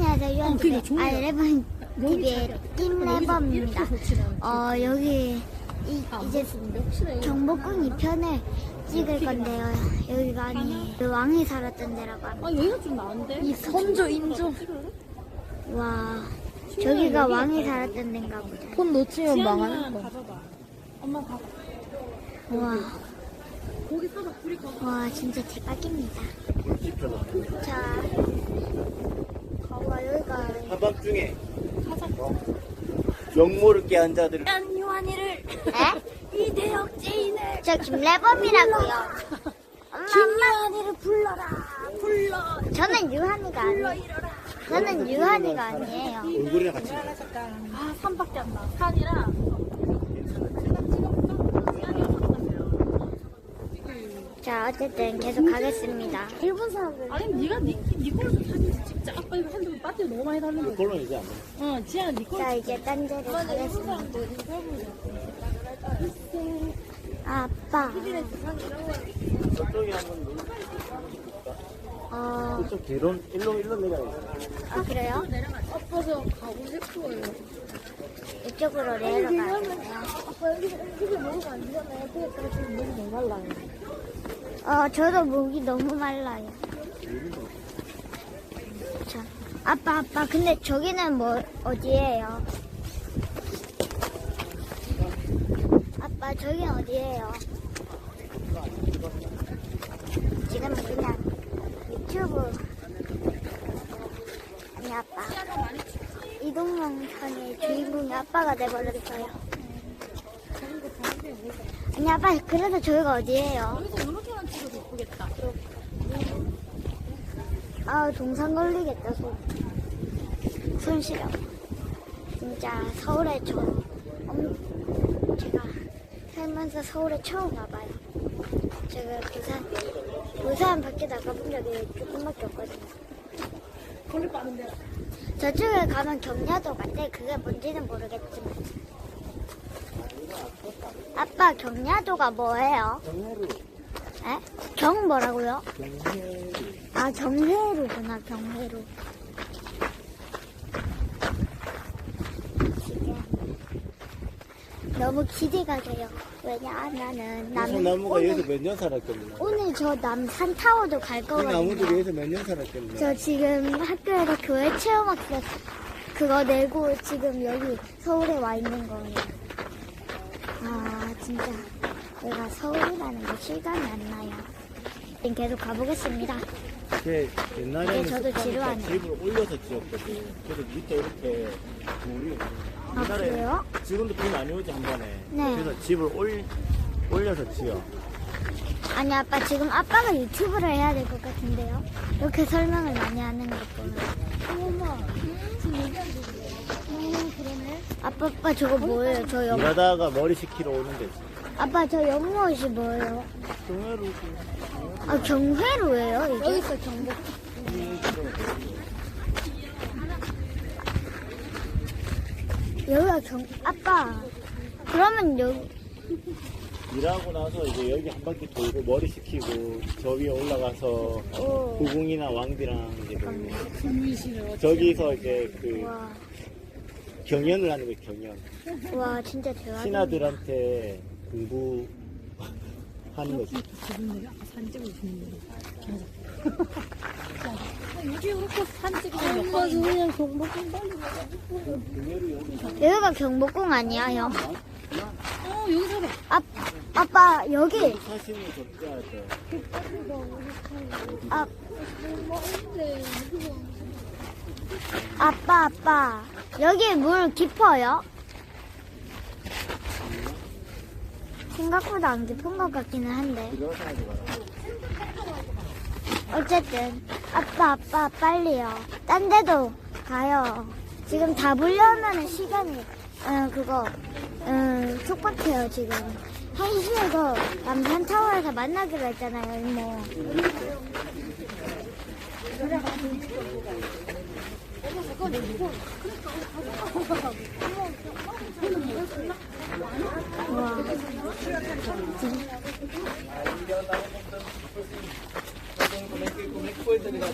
안녕하세요. 유한 TV. 그러니까 종이야. 아, 레번 TV의 띵레버입니다. 어, 여기 이, 이제 경복궁 2편을 찍을 건데요. 여기가 아니에요. 그 왕이 살았던 데라고 합니다. 아 여기가 좀 나은데? 이 선조 인조 와, 저기가 왕이 살았던 데인가 보다. 폰 놓치면 망하는 거 엄마 가 와, 와, 진짜 대박입니다. 자, 여기가 한밤중에 역모를 깨한 자들을 안유한이를 에? 이대혁 제인을 저 김래범이라고요. 엄마, 김유한이를 불러라 불러 저는 유한이가 아니에요. 저는 유한이가 아니에요. 얼굴이랑 같이 아 산밖에 안 나. 산이랑 자, 어쨌든 계속 가겠습니다. 일본 사람들. 아니 네가 니, 니 걸로 좀 사진 아빠 이거 핸드폰 배터리 너무 많이 달는데. 그걸로는 이제 안 돼. 어 지아 니 걸로. 자, 이제 딴 데를 가겠습니다. 아빠, 저쪽에 한번 놀- 어, 저쪽 개론 일로 일로 내려가야지. 아, 그래요? 아빠 저 가고 싶어요. 이쪽으로 내려가요. 아빠 여기 여기 먹으면 안 되잖아요. 그러니까 지금 너무 목말라요. 어, 저도 목이 너무 말라요. 자, 아빠, 아빠, 근데 저기는 뭐, 어디예요? 아빠, 저긴 어디예요? 지금 그냥 유튜브. 아니, 아빠. 이동영상의 주인공이 아빠가 돼버렸어요. 아니, 아빠, 그래서 저기가 어디예요? 여기서 이렇게만 찍어도 예쁘겠다. 아 동상 걸리겠다 손. 손 시려. 진짜 서울에 저 엄, 제가 살면서 서울에 처음 와봐요. 제가 부산 부산 밖에 나가본 적이 조금밖에 없거든요. 걸릴 빠는데. 저쪽에 가면 경야도 같대. 그게 뭔지는 모르겠지만. 아빠 경야도가 뭐예요? 경례로 에? 경 뭐라고요? 경례로 아 경회로구나 경회로. 지금 너무 기대가 돼요. 왜냐하면은 소나무가 오늘, 여기서 몇년 살았겠나? 오늘 저 남산 타워도 갈 이 나무들이 거거든요. 여기서 몇 년 살았겠나? 저 지금 학교에서 교회 체험학습 그거 내고 지금 여기 서울에 와 있는 거예요. 아 진짜 내가 서울이라는 게 실감이 안 나요. 계속 가보겠습니다 제 옛날에는 네, 저도 지루하네요. 집을 올려서 지었거든. 그래서 밑에 이렇게 물이 아 그래요? 지금도 비 많이 오지 한 번에. 네. 그래서 집을 올 올려서 지어. 아니 아빠 지금 아빠가 유튜브를 해야 될 것 같은데요? 이렇게 설명을 많이 하는 거 보면 어머 지금 얘기하는 음 그러네 아빠 아빠 저거 뭐예요? 저 영... 일하다가 머리 식히러 오는 데지. 아빠 저 연못이 뭐예요? 경례로 아 경회로예요 이게? 여기 있어 경복 여기가 경... 아빠 그러면 여기 일하고 나서 이제 여기 한 바퀴 돌고 머리 식히고 저 위에 올라가서 오 고궁이나 왕비랑 이제 그 국민실을 저기서 이제 그 와, 경연을 하는 거예요 경연. 와 진짜 대박이다 신하들한테 공부 하는 거지. 아까 산 찍어 주는데. 여기 이렇게 산 찍으면 몇 번인데? 그냥 경복궁 빨리 여기가 경복궁 아니야 형? 어 여기서 봐. 아, 아빠 여기. 아, 아빠 아빠 여기 물 깊어요? 생각보다 안 깊은 것 같기는 한데. 어쨌든 아빠 아빠 빨리요. 딴 데도 가요. 지금 다 보려면 시간이 어, 그거 음, 촉박해요 지금. 1시에도 남산 타워에서 만나기로 했잖아요 이모 Como é que foi, tá ligado?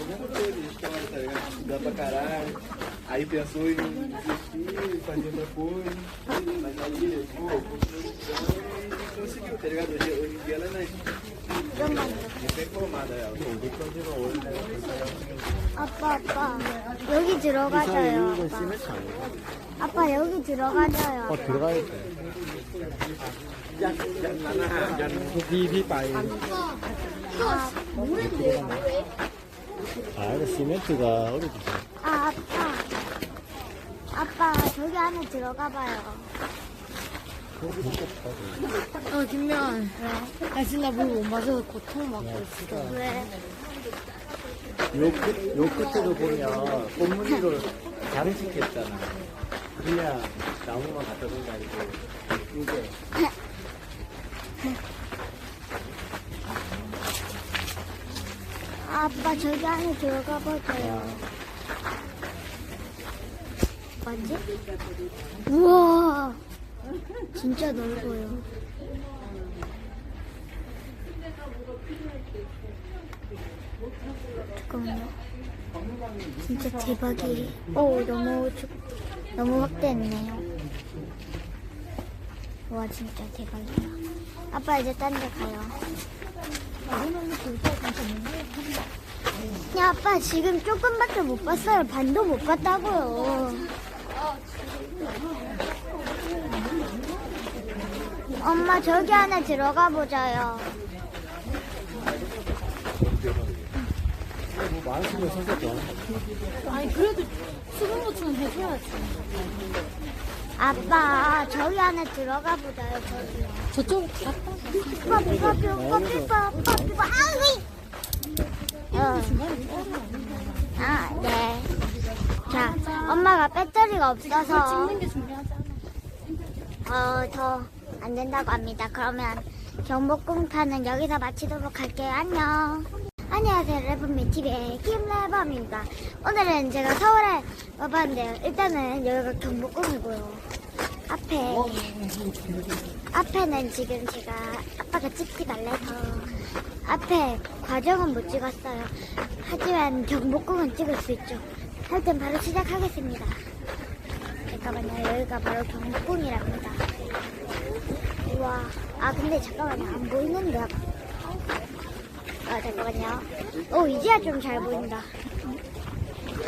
Dá pra caralho. Aí pensou em desistir, fazer outra coisa. Mas aí, pô, continuou tá ligado? Hoje, hoje em dia ela é 좀만 더. recém-formada, ela. 아빠, 아빠. 여기 들어가자요. 이거 아빠. 시멘트 아니야? 아빠, 여기 들어가자요. 어 들어가야 돼. พี่พี่ไป 아, 아 이거 시멘트가 어려지. 아, 아빠. 아빠, 저기 안에 들어가봐요. 어, 김면. 나 진짜 물 못 마셔서 고통 받고 있어. 왜? 요, 끝, 요 끝에도 보면 꽃무늬로 자르식 했잖아. 그냥 나무만 갖다 놓은 게 아니고, 이게. 아빠, 저기 안에 들어가봐줘요. 맞지? 우와. 진짜 넓어요. 잠깐만요. 진짜 대박이에요. 오, 너무, 좋- 너무 확대했네요. 와, 진짜 대박이다. 아빠, 이제 딴 데 가요. 야, 아빠, 지금 조금밖에 못 봤어요. 반도 못 봤다고요. 엄마, 저기 안에 들어가 보자요. 뭐 많으시면 선생님. 아니, 그래도 수분 보충은 해줘야지. 아빠, 저기 안에 들어가 보자요, 저기요. 저쪽 갔다. 빠삐, 빠 삐, 빠 삐, 빠 삐, 빠삐, 아이! 어. 아, 네. 자, 엄마가 배터리가 없어서. 찍는 게 중요하잖아. 어, 더 안 된다고 합니다. 그러면 경복궁편은 여기서 마치도록 할게요. 안녕. 안녕하세요. 레브미TV의 김레범입니다. 오늘은 제가 서울에 와봤는데요. 일단은 여기가 경복궁이고요. 앞에, 앞에는 지금 제가 아빠가 찍지 말래서 앞에 과정은 못 찍었어요. 하지만 경복궁은 찍을 수 있죠. 하여튼 바로 시작하겠습니다. 잠깐만요. 여기가 바로 경복궁이랍니다. 우와. 아, 근데 잠깐만요. 안 보이는데. 아, 잠깐만요. 오, 이제야 좀 잘 보인다.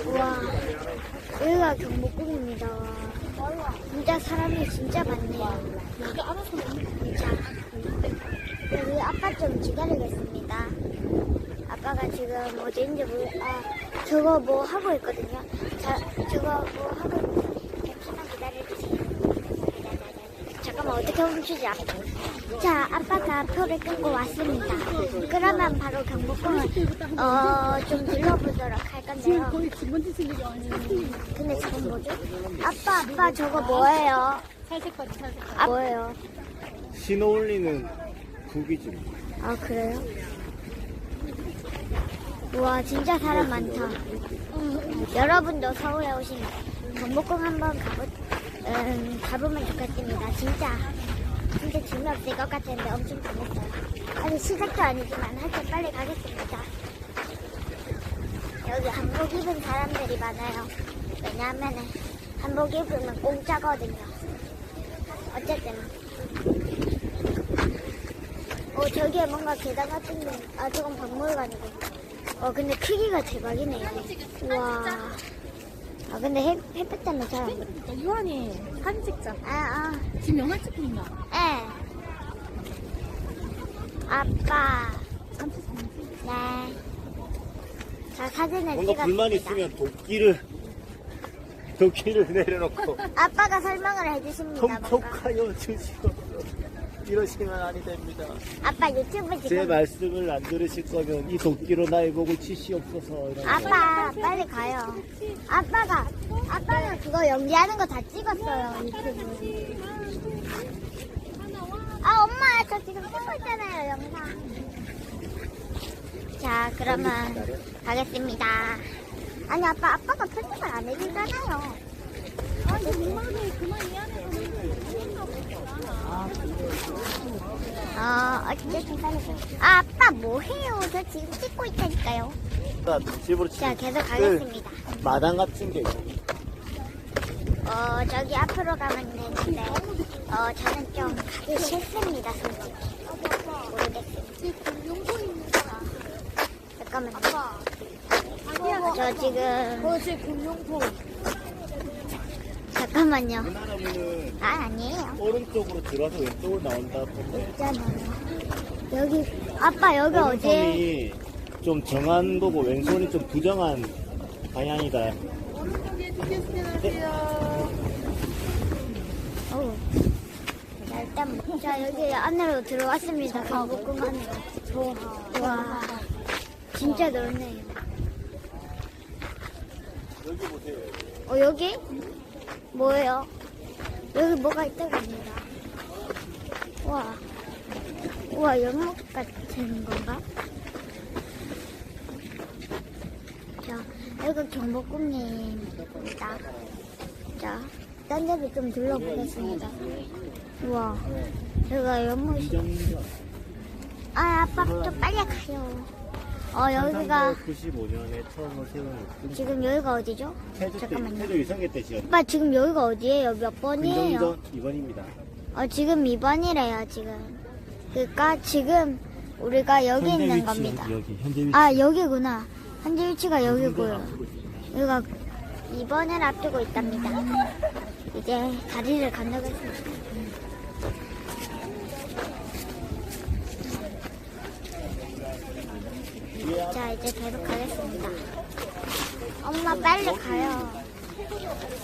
우와. 여기가 경복궁입니다. 와. 진짜 사람이 진짜 많네요. 자, 우리 아빠 좀 기다리겠습니다. 아빠가 지금 어디인지 모르, 아, 저거 뭐 하고 있거든요. 자, 저거 뭐 하고 있는데, 잠깐만 기다려주세요. 훔치지? 자, 아빠가 표를 끊고 왔습니다. 그러면 바로 경복궁을, 어, 좀 둘러보도록 할 건데요. 근데 지금 뭐죠? 아빠, 아빠, 저거 뭐예요? 살색까지 살색까지. 아, 뭐예요? 신호 올리는 구기지. 아 그래요? 우와 진짜 사람 많다. 여러분도 서울에 오시면 경복궁 한번 가보 음, 가보면 좋겠습니다. 진짜 진짜 재미 없을 것 같은데 엄청 재밌어요. 아직 시작도 아니지만 하여튼 빨리 가겠습니다. 여기 한복 입은 사람들이 많아요. 왜냐하면 한복 입으면 공짜거든요. 어쨌든 어, 저기에 뭔가 계단 같은 데, 아, 저건 박물관이고. 어, 근데 크기가 대박이네요. 우와. 아, 근데 햇, 햇볕 때문에 잘안 보여. 유한이 사진 찍자. 아, 아, 지금 영화 찍고 있나? 예. 아빠. 네. 자, 사진을 뭔가 찍었습니다. 불만 있으면 도끼를, 도끼를 내려놓고, 아빠가 설명을 해주십니다. 뭔가. 톡톡하여 주시고. 이러시면 아니 됩니다. 아빠 유튜브 제 지금. 말씀을 안 들으실 거면 이 도끼로 나의 목을 치시옵소서. 이런 거. 아빠, 빨리 가요. 아빠가, 아빠가 그거 연기하는 거 다 찍었어요, 유튜브. 아, 지금 찍고 있잖아요, 영상. 자, 그러면 가겠습니다. 아니, 아빠, 아빠가 편집을 안 해주잖아요. 아니, 엄마는 그만 가면 어, 어쨌든 아, 아빠 뭐해요? 저 지금 찍고 있다니까요. 집으로 자, 계속 가겠습니다. 그 마당 같은 게 있어. 어, 저기 앞으로 가면 되는데, 어, 저는 좀 가기 싫습니다, 솔직히. 모르겠습니다. 잠깐만요. 저 지금, 그것이 공룡포. 잠깐만요. 아, 아니에요. 오른쪽으로 들어와서 왼쪽으로 나온다 있잖아요. 여기, 아빠 여기 어디에? 오른손이 좀 정한 거고 왼손이 좀 부정한 방향이다. 어우. 자, 일단, 자, 여기 안으로 들어왔습니다. 경복궁 안으로. 와, 진짜 넓네요. 여기 보세요. 어, 여기? 뭐예요? 여기 뭐가 있다고 합니다. 우와. 우와, 연못 같은 건가? 자, 여기 경복궁입니다. 자, 딴 데도 좀 둘러보겠습니다. 우와, 여기가 연못이. 아, 아빠 좀 빨리 가요. 어, 여기가, 95년에 처음으로 세운 지금 여기가 어디죠? 태조 때, 잠깐만요. 태조 유성계 때 지었. 아빠 지금 여기가 어디예요? 몇 번이에요? 금정전 2번입니다. 어, 지금 2번이래요, 지금. 그니까 지금 우리가 여기 있는 겁니다. 여기 현재 위치. 아, 여기구나. 현재 위치가 여기고요. 여기가 2번을 앞두고 있답니다. 이제 다리를 건너겠습니다. 자, 이제 계속 가겠습니다. 엄마 빨리 가요.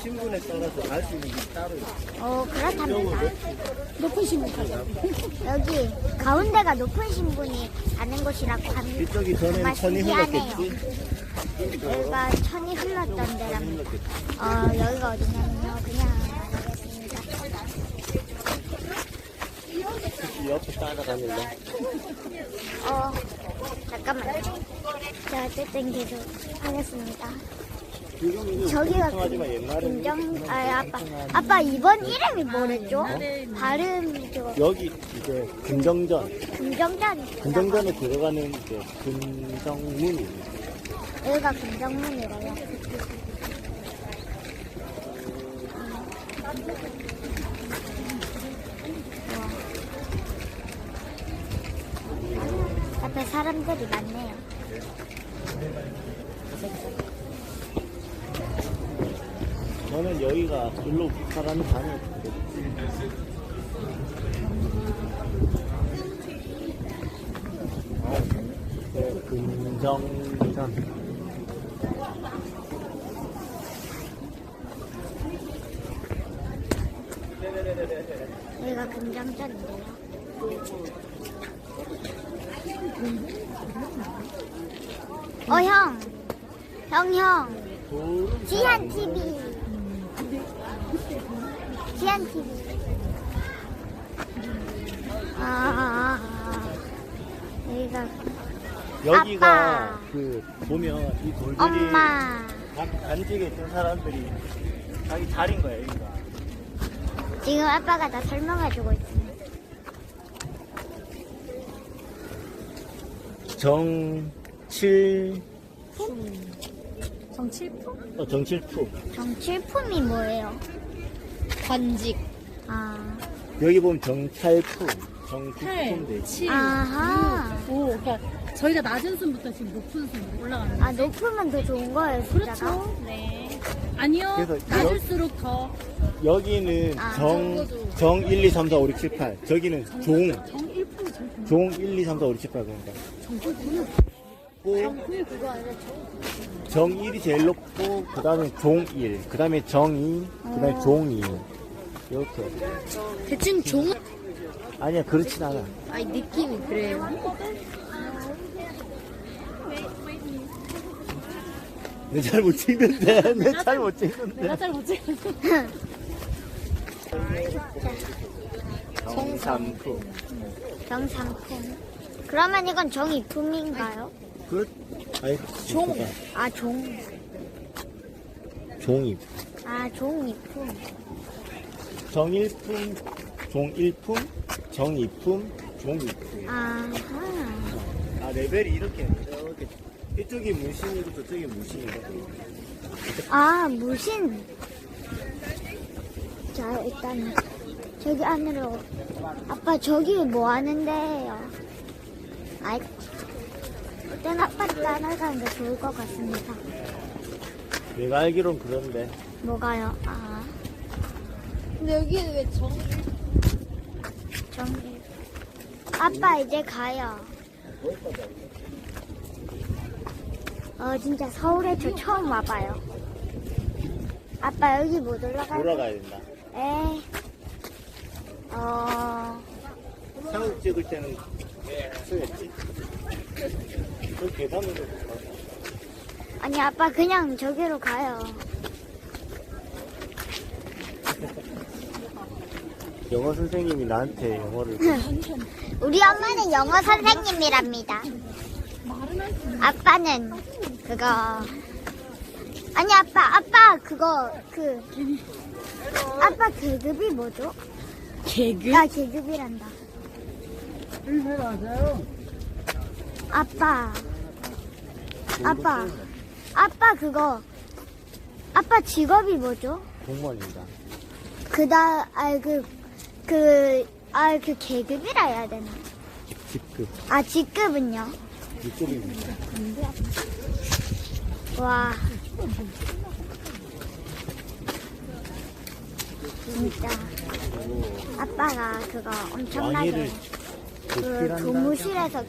신분에 따라서 갈 수 있는 게 따로 있어. 어, 그렇답니다. 높은 신문 가자. 여기 가운데가 높은 신분이 가는 곳이라고 합니다. 이쪽이 전에 정말 천이 신기하네요. 흘렀겠지? 여기가 천이 흘렀던 데랍니다. 어, 여기가 어디냐면요. 그냥 말하겠습니다. 이 옆에 따라가길래. 어, 잠깐만요. 자, 어쨌든 계속 하겠습니다. 저기가 김정, 아, 아빠. 아빠 이번 이름이 뭐랬죠? 발음이 저거, 여기 이제 금정전, 금정전. 금정전에 들어가는 이제 금정문입니다. 여기가 금정문이래요. 우와. 앞에 사람들이 많네요. 저는 여기가 일로 사람이 네, 금정전. 여기가 금정전인데요. 어, 형! 형, 형! 지한 TV. 지한 TV. 아, 아, 아. 여기가 여기가 아빠. 그 보면 이 돌들이 엄마. 각 간직에 있던 사람들이 자기 자리인 거예요, 여기가. 지금 아빠가 다 설명해주고 있습니다. 정칠, 정칠포? 어, 정칠푸. 정칠품이 뭐예요? 관직. 아, 여기 보면 정찰푸, 정칠푸인데. 8, 7, 아하. 5. 그러니까 저희가 낮은 순부터 지금 높은 순으로 올라가는 아, 높으면 더 좋은 거예요, 숫자가? 그렇죠. 네. 아니요. 그래서 낮을수록 더 여기는 아, 정, 정 1, 2, 3, 4, 5, 6, 7, 8. 저기는 종, 정1%정종 1, 2, 3, 4, 5, 6, 7, 8. 그러니까. 정글 9. 고, 정글 그거 아니라 정. 정 1이 제일 높고, 그 다음에 종 1, 그 다음에 정 2, 그 다음에 종 2. 이렇게. 대충 종. 아니야, 그렇진 않아. 아니 느낌이 그래요. 내 잘 못 찍는데, 내 잘 못 찍는데. 내가 잘못 찍어. 정삼푸. 정상품. 그러면 이건 정이품인가요? 그, 아니, 종. 아, 종. 종이. 아, 종이품. 정일품, 종일품, 정이품, 종이품. 아하. 아 레벨이 이렇게 이렇게 이쪽이 무신이고 저쪽이 무신이거든요. 아, 무신. 자, 일단 저기 안으로. 아빠 저기 뭐 하는데요? 아이, 일단 아빠 따라가는 게 좋을 것 같습니다. 내가 알기론 그런데 뭐가요? 아, 근데 여기는 왜 정? 정리. 아빠 이제 가요. 어, 진짜 서울에 저 처음 와봐요. 아빠 여기 못 올라갈 돌아가야 된다. 에. 어, 사진 찍을 때는 쓰였지. 그 계단으로 가. 아니 아빠 그냥 저기로 가요. 영어 선생님이 나한테 영어를 우리 엄마는 영어 선생님이랍니다. 아빠는 그거 아니 아빠 아빠 그거 그 아빠 계급이 뭐죠? 개그? 아 계급이란다. 아빠 아빠 아빠 그거 아빠 직업이 뭐죠? 공무원입니다. 그다 아 그 그 아 그 계급이라 해야 되나? 직급 아 직급은요? 이쪽입니다. 와 진짜 아빠가 그거 엄청나게 왕위를 그. 교무실에서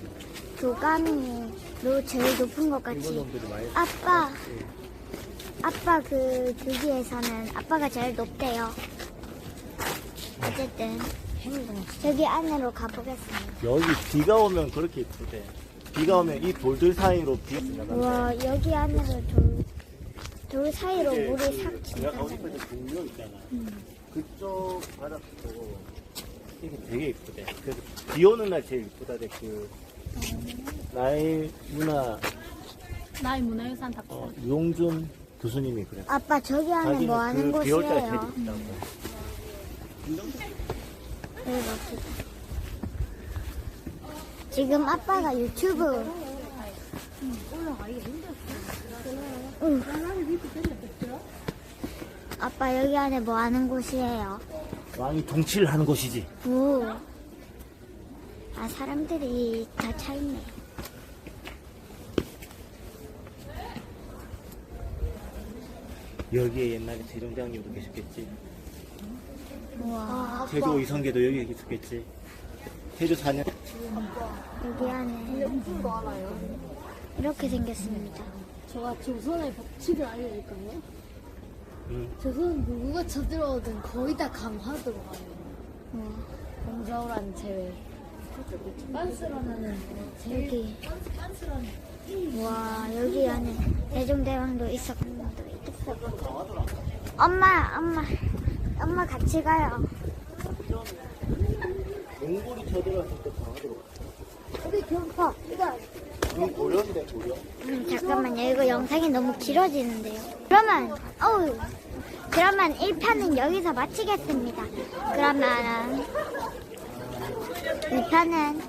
교감이 로 제일 높은 것 같이 일본놈들이 많이 아빠 아빠 그 교기에서는 아빠가 제일 높대요. 어쨌든 저기 안으로 가보겠습니다. 여기 비가 오면 그렇게 이쁘대. 비가 오면 이 돌들 사이로 비 지나간다. 우와 여기 안으로 돌, 돌 사이로 물이 그싹 내가 가고. 싶었던 동료 있잖아. 그쪽 바닥도 이게 되게 이쁘대. 그래서 비 오는 날 제일 이쁘다대. 그 나의 문화 나의 문화유산 다 어, 유홍준 교수님이 그래. 아빠 저기 안에 뭐 하는 그 비올 때 제일 곳이에요? 이쁘다고. 여기. 지금 아빠가 유튜브 응. 아빠 여기 안에 뭐 하는 곳이에요? 왕이 통치를 하는 곳이지. 오. 아 사람들이 다 차있네. 여기에 옛날에 세종대왕님도 계셨겠지. 우와. 태조 이성계도 여기에 계셨겠지. 태조 4년 여기 안에 이렇게 생겼습니다. 제가 조선의 법칙을 알려줄까요? 응. 조선 누구가 쳐들어오든 거의 다 강화도로 가요. 우와. 공자호란 제외. 빤스러는 제외. 여기. 와 여기 안에 세종대왕도 있었고 엄마 엄마 엄마 같이 가요. 몽골이 쳐들어왔을 때 강화도로 우리 이거 이거 고려인데 고려. 음, 잠깐만요. 이거 영상이 너무 길어지는데요. 그러면, 어우, 그러면 1편은 여기서 마치겠습니다. 그러면, 2편은,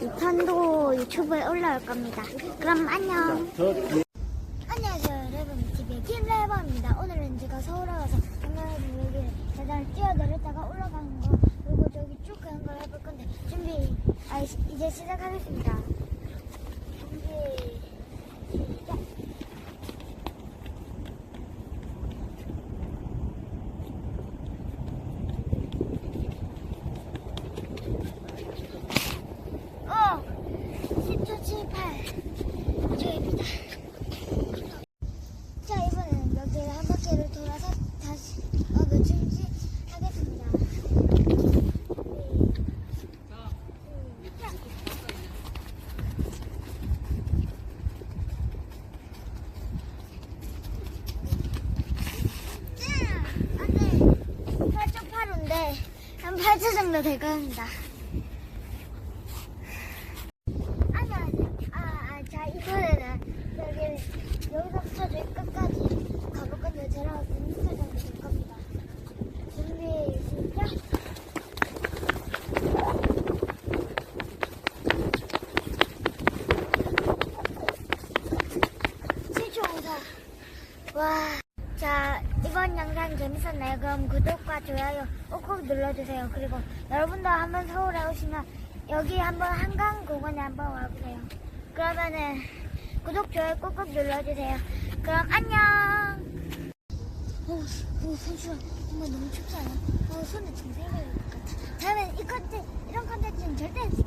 2편도 유튜브에 올라올 겁니다. 그럼 안녕. 저 뒤에 대가입니다. 아니, 아니, 아, 아, 자, 이번에는 여기, 여기서부터 저기 끝까지 가볼 건데, 제가 눈물을 담을 겁니다. 준비, 시작! 와, 자, 이번 영상 재밌었나요? 그럼 구독과 좋아요 꼭 눌러주세요. 그리고 더 한번 서울에 오시면 여기 한번 한강공원에 한번 와보세요. 그러면은 구독, 좋아요 꾹꾹 눌러주세요. 그럼 안녕! 어우, 어우 잠시만. 너무 춥지 않아? 어, 손에 좀 생겨야 될것 다음엔 이 컨텐츠, 이런 컨텐츠는 절대 안 쓰.